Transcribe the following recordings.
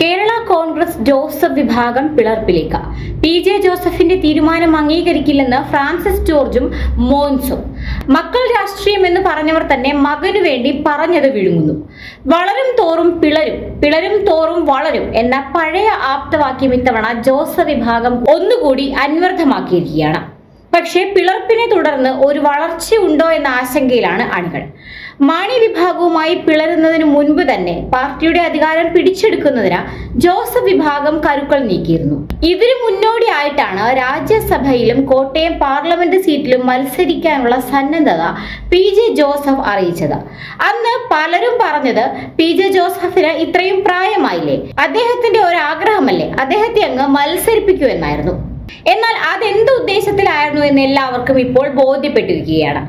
Kerala Congress Joseph വിഭാഗം പിളർപ്പിലേക്ക്. P J ജോസഫിന്റെ തീരുമാനം അംഗീകരിക്കില്ലെന്ന് ഫ്രാൻസിസ് ജോർജും മോൻസും. മക്കൾ രാഷ്ട്രീയം എന്ന് പറഞ്ഞവർ തന്നെ മകനു വേണ്ടി പറഞ്ഞത് വിഴുങ്ങുന്നു. വളരും തോറും പിളരും പിളരും തോറും വളരും എന്ന പഴയ ആപ്തവാക്യം ഇത്തവണ ജോസഫ് വിഭാഗം ഒന്നുകൂടി അന്വർത്ഥമാക്കിയിരിക്കുകയാണ്. പക്ഷേ പിളർപ്പിനെ തുടർന്ന് ഒരു വളർച്ച ഉണ്ടോ എന്ന ആശങ്കയിലാണ് അണികൾ. മാണി വിഭാഗവുമായി പിളരുന്നതിന് മുൻപ് തന്നെ പാർട്ടിയുടെ അധികാരം പിടിച്ചെടുക്കുന്നതിന് ജോസഫ് വിഭാഗം കരുക്കൾ നീക്കിയിരുന്നു. ഇതിനു മുന്നോടിയായിട്ടാണ് രാജ്യസഭയിലും കോട്ടയം പാർലമെന്റ് സീറ്റിലും മത്സരിക്കാനുള്ള സന്നദ്ധത പി ജെ ജോസഫ് അറിയിച്ചത്. അന്ന് പലരും പറഞ്ഞത് പി ജെ ജോസഫിന് ഇത്രയും പ്രായമായില്ലേ? അദ്ദേഹത്തിന്റെ ഒരു ആഗ്രഹമല്ലേ അദ്ദേഹത്തെ അങ്ങ് മത്സരിപ്പിക്കൂ എന്നായിരുന്നു. എന്നാൽ അതെന്ത് ഉദ്ദേശത്തിലായിരുന്നു എന്ന് എല്ലാവർക്കും ഇപ്പോൾ ബോധ്യപ്പെട്ടിരിക്കുകയാണ്.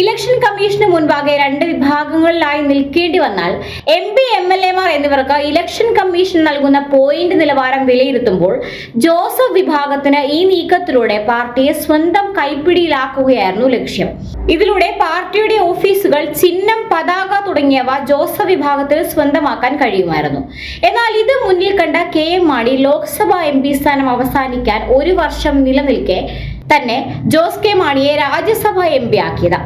ഇലക്ഷൻ കമ്മീഷന് മുൻപാകെ രണ്ട് വിഭാഗങ്ങളിലായി നിൽക്കേണ്ടി വന്നാൽ എം പി എം എൽ എമാർ എന്നിവർക്ക് ഇലക്ഷൻ കമ്മീഷൻ നൽകുന്ന പോയിന്റ് നിലവാരം വിലയിരുത്തുമ്പോൾ ജോസഫ് വിഭാഗത്തിന് ഈ നീക്കത്തിലൂടെ പാർട്ടിയെ സ്വന്തം കൈപ്പിടിയിലാക്കുകയായിരുന്നു ലക്ഷ്യം. ഇതിലൂടെ പാർട്ടിയുടെ ഓഫീസുകൾ ചിഹ്നം പതാക തുടങ്ങിയവ ജോസഫ് വിഭാഗത്തിന് സ്വന്തമാക്കാൻ കഴിയുമായിരുന്നു. എന്നാൽ ഇത് മുന്നിൽ കണ്ട K M Mani Lok Sabha M P സ്ഥാനം അവസാനിക്കാൻ ഒരു വർഷം നിലനിൽക്കെ തന്നെ ജോസ് കെ മാണിയെ രാജ്യസഭ എം പി ആക്കിയത്.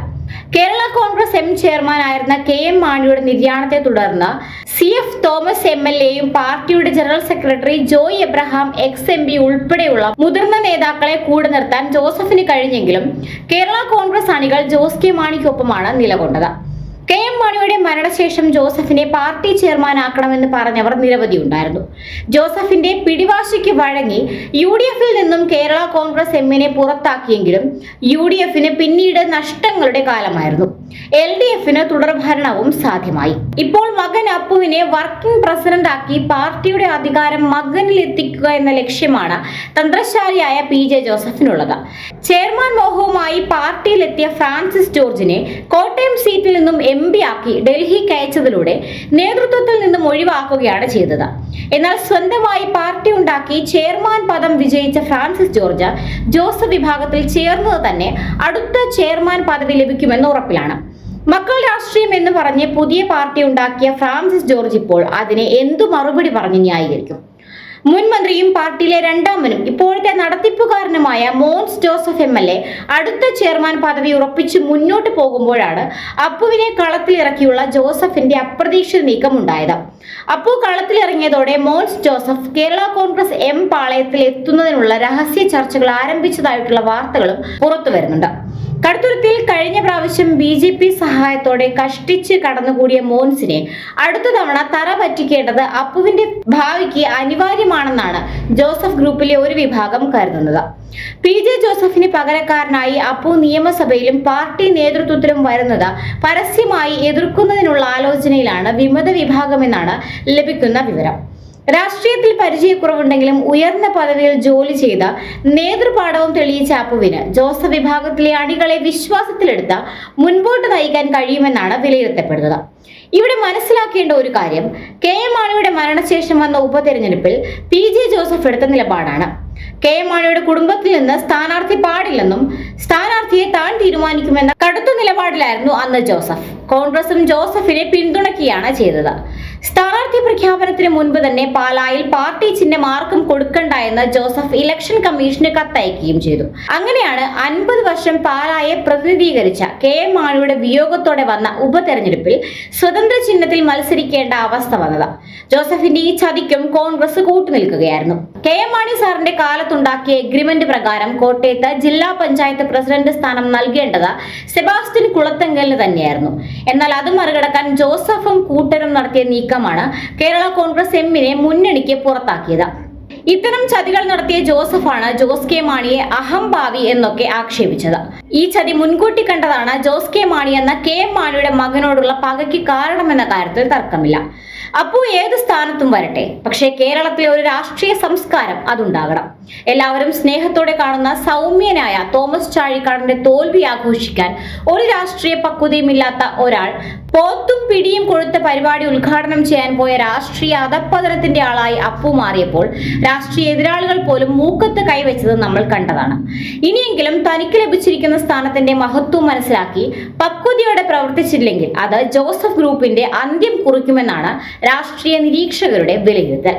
കേരള കോൺഗ്രസ് എം ചെയർമാനായിരുന്ന കെ എം മാണിയുടെ നിര്യാണത്തെ തുടർന്ന് C F Thomas M L എയും പാർട്ടിയുടെ general secretary Joy Abraham ex M P ഉൾപ്പെടെയുള്ള മുതിർന്ന നേതാക്കളെ കൂടെ നിർത്താൻ ജോസഫിന് കഴിഞ്ഞെങ്കിലും കേരള കോൺഗ്രസ് അണികൾ ജോസ് കെ മാണിക്കൊപ്പമാണ് നിലകൊണ്ടത്. കെ എം മാണിയുടെ മരണശേഷം ജോസഫിനെ പാർട്ടി ചെയർമാൻ ചെയർമാനാക്കണമെന്ന് പറഞ്ഞവർ നിരവധി ഉണ്ടായിരുന്നു. ജോസഫിന്റെ പിടിവാശിക്ക് വഴങ്ങി യു ഡി എഫിൽ നിന്നും കേരള കോൺഗ്രസ് എമ്മിനെ പുറത്താക്കിയെങ്കിലും യു ഡി എഫിന് പിന്നീട് നഷ്ടങ്ങളുടെ കാലമായിരുന്നു. എൽ ഡി എഫിന് തുടർഭരണവും സാധ്യമായി. ഇപ്പോൾ മകൻ അപ്പുവിനെ വർക്കിംഗ് പ്രസിഡന്റ് ആക്കി പാർട്ടിയുടെ അധികാരം മകനിൽ എത്തിക്കുക എന്ന ലക്ഷ്യമാണ് തന്ത്രശാലിയായ പി ജെ ജോസഫിനുള്ളത്. ചെയർമാൻ മോഹവുമായി പാർട്ടിയിലെത്തിയ ഫ്രാൻസിസ് ജോർജിനെ കോട്ടയം സീറ്റിൽ നിന്നും എം പി ആക്കി ഡൽഹി അയച്ചതിലൂടെ നേതൃത്വത്തിൽ നിന്നും ഒഴിവാക്കുകയാണ് ചെയ്തത്. എന്നാൽ സ്വന്തമായി പാർട്ടി ഉണ്ടാക്കി ചെയർമാൻ പദം വിജയിച്ച ഫ്രാൻസിസ് ജോർജ് ജോസഫ് വിഭാഗത്തിൽ ചേർന്നത് തന്നെ അടുത്ത ചെയർമാൻ പദവി ലഭിക്കുമെന്ന് ഉറപ്പിലാണ്. മക്കൾ രാഷ്ട്രീയം എന്ന് പറഞ്ഞ് പുതിയ പാർട്ടി ഉണ്ടാക്കിയ ഫ്രാൻസിസ് ജോർജ് ഇപ്പോൾ അതിനെ എന്തു മറുപടി പറഞ്ഞ് ന്യായീകരിക്കും? മുൻ മന്ത്രിയും പാർട്ടിയിലെ രണ്ടാമനും ഇപ്പോഴത്തെ നടത്തിപ്പുകാരനുമായ Mons Joseph M L A അടുത്ത ചെയർമാൻ പദവി ഉറപ്പിച്ച് മുന്നോട്ട് പോകുമ്പോഴാണ് അപ്പുവിനെ കളത്തിലിറക്കിയുള്ള ജോസഫിന്റെ അപ്രതീക്ഷിത നീക്കം ഉണ്ടായത് അപ്പു കളത്തിലിറങ്ങിയതോടെ മോൻസ് ജോസഫ് കേരള കോൺഗ്രസ് എം പാളയത്തിൽ എത്തുന്നതിനുള്ള രഹസ്യ ചർച്ചകൾ ആരംഭിച്ചതായിട്ടുള്ള വാർത്തകളും പുറത്തു വരുന്നുണ്ട് കടുത്തുരുത്തിയിൽ കഴിഞ്ഞ പ്രാവശ്യം ബി ജെ പി സഹായത്തോടെ കഷ്ടിച്ച് കടന്നുകൂടിയ മോൻസിനെ അടുത്ത തവണ തറ പറ്റിക്കേണ്ടത് അപ്പുവിന്റെ ഭാവിക്ക് അനിവാര്യമാണെന്നാണ് ജോസഫ് ഗ്രൂപ്പിലെ ഒരു വിഭാഗം കരുതുന്നത്. പി ജെ ജോസഫിന് പകരക്കാരനായി അപ്പു നിയമസഭയിലും പാർട്ടി നേതൃത്വത്തിലും വരുന്നത് പരസ്യമായി എതിർക്കുന്നതിനുള്ള ആലോചനയിലാണ് വിമത വിഭാഗമെന്നാണ് ലഭിക്കുന്ന വിവരം. രാഷ്ട്രീയത്തിൽ പരിചയക്കുറവുണ്ടെങ്കിലും ഉയർന്ന പദവിയിൽ ജോലി ചെയ്ത നേതൃപാഠവും തെളിയിച്ച അപ്പുവിന് ജോസഫ് വിഭാഗത്തിലെ അണികളെ വിശ്വാസത്തിലെടുത്ത മുൻപോട്ട് നയിക്കാൻ കഴിയുമെന്നാണ് വിലയിരുത്തപ്പെടുന്നത്. ഇവിടെ മനസ്സിലാക്കേണ്ട ഒരു കാര്യം കെ എം മാണിയുടെ മരണശേഷം വന്ന ഉപതെരഞ്ഞെടുപ്പിൽ പി ജെ ജോസഫ് എടുത്ത നിലപാടാണ്. കെ എം മാണിയുടെ കുടുംബത്തിൽ നിന്ന് സ്ഥാനാർത്ഥി പാടില്ലെന്നും സ്ഥാനാർത്ഥിയെ താൻ തീരുമാനിക്കുമെന്ന കടുത്ത നിലപാടിലായിരുന്നു അന്ന് ജോസഫ്. കോൺഗ്രസും ജോസഫിനെ പിന്തുണയ്ക്കുകയാണ് ചെയ്തത്. സ്ഥാനാർത്ഥി പ്രഖ്യാപനത്തിന് മുൻപ് തന്നെ പാലായിൽ പാർട്ടി ചിഹ്നം ആർക്കും കൊടുക്കണ്ട എന്ന് ജോസഫ് ഇലക്ഷൻ കമ്മീഷന് കത്തയക്കുകയും ചെയ്തു. അങ്ങനെയാണ് അൻപത് വർഷം പാലായെ പ്രതിനിധീകരിച്ച കെ എം മാണിയുടെ വിയോഗത്തോടെ വന്ന ഉപതെരഞ്ഞെടുപ്പിൽ സ്വതന്ത്ര ചിഹ്നത്തിൽ മത്സരിക്കേണ്ട അവസ്ഥ വന്നത്. ജോസഫിന്റെ ഈ ചതിക്കും കോൺഗ്രസ് കൂട്ടുനിൽക്കുകയായിരുന്നു. കെ എം മാണി സാറിന്റെ കാലത്തുണ്ടാക്കിയ എഗ്രിമെന്റ് പ്രകാരം കോട്ടയത്ത് ജില്ലാ പഞ്ചായത്ത് പ്രസിഡന്റ് സ്ഥാനം നൽകേണ്ടത് സെബാസ്റ്റ്യൻ കുളത്തെങ്കലിന് തന്നെയായിരുന്നു. എന്നാൽ അത് മറികടക്കാൻ ജോസഫും കൂട്ടരും നടത്തിയ നീക്കമാണ് കേരള കോൺഗ്രസ് എമ്മിനെ മുന്നണിക്ക് പുറത്താക്കിയത്. ഇത്തരം ചതികൾ നടത്തിയ ജോസഫാണ് ജോസ് കെ മാണിയെ അഹംഭാവി എന്നൊക്കെ ആക്ഷേപിച്ചത്. ഈ ചതി മുൻകൂട്ടി കണ്ടതാണ് ജോസ് കെ മാണി എന്ന കെ എം മാണിയുടെ മകനോടുള്ള പകയ്ക്ക് കാരണമെന്ന കാര്യത്തിൽ തർക്കമില്ല. അപ്പോ ഏത് സ്ഥാനത്തും വരട്ടെ. പക്ഷേ കേരളത്തിലെ ഒരു രാഷ്ട്രീയ സംസ്കാരം അതുണ്ടാകണം. എല്ലാവരും സ്നേഹത്തോടെ കാണുന്ന സൗമ്യനായ തോമസ് ചാഴിക്കാടന്റെ തോൽവി ആഘോഷിക്കാൻ ഒരു രാഷ്ട്രീയ പക്വതയുമില്ലാത്ത ഒരാൾ പോത്തും പിടിയും കൊടുത്ത പരിപാടി ഉദ്ഘാടനം ചെയ്യാൻ പോയ രാഷ്ട്രീയ അധപ്പതനത്തിന്റെ ആളായി അപ്പു മാറിയപ്പോൾ രാഷ്ട്രീയ എതിരാളികൾ പോലും മൂക്കത്ത് കൈവച്ചത് നമ്മൾ കണ്ടതാണ്. ഇനിയെങ്കിലും തനിക്ക് ലഭിച്ചിരിക്കുന്ന സ്ഥാനത്തിന്റെ മഹത്വം മനസ്സിലാക്കി പക്വതയോടെ പ്രവർത്തിച്ചില്ലെങ്കിൽ അത് ജോസഫ് ഗ്രൂപ്പിന്റെ അന്ത്യം കുറിക്കുമെന്നാണ് രാഷ്ട്രീയ നിരീക്ഷകരുടെ വിലയിരുത്തൽ.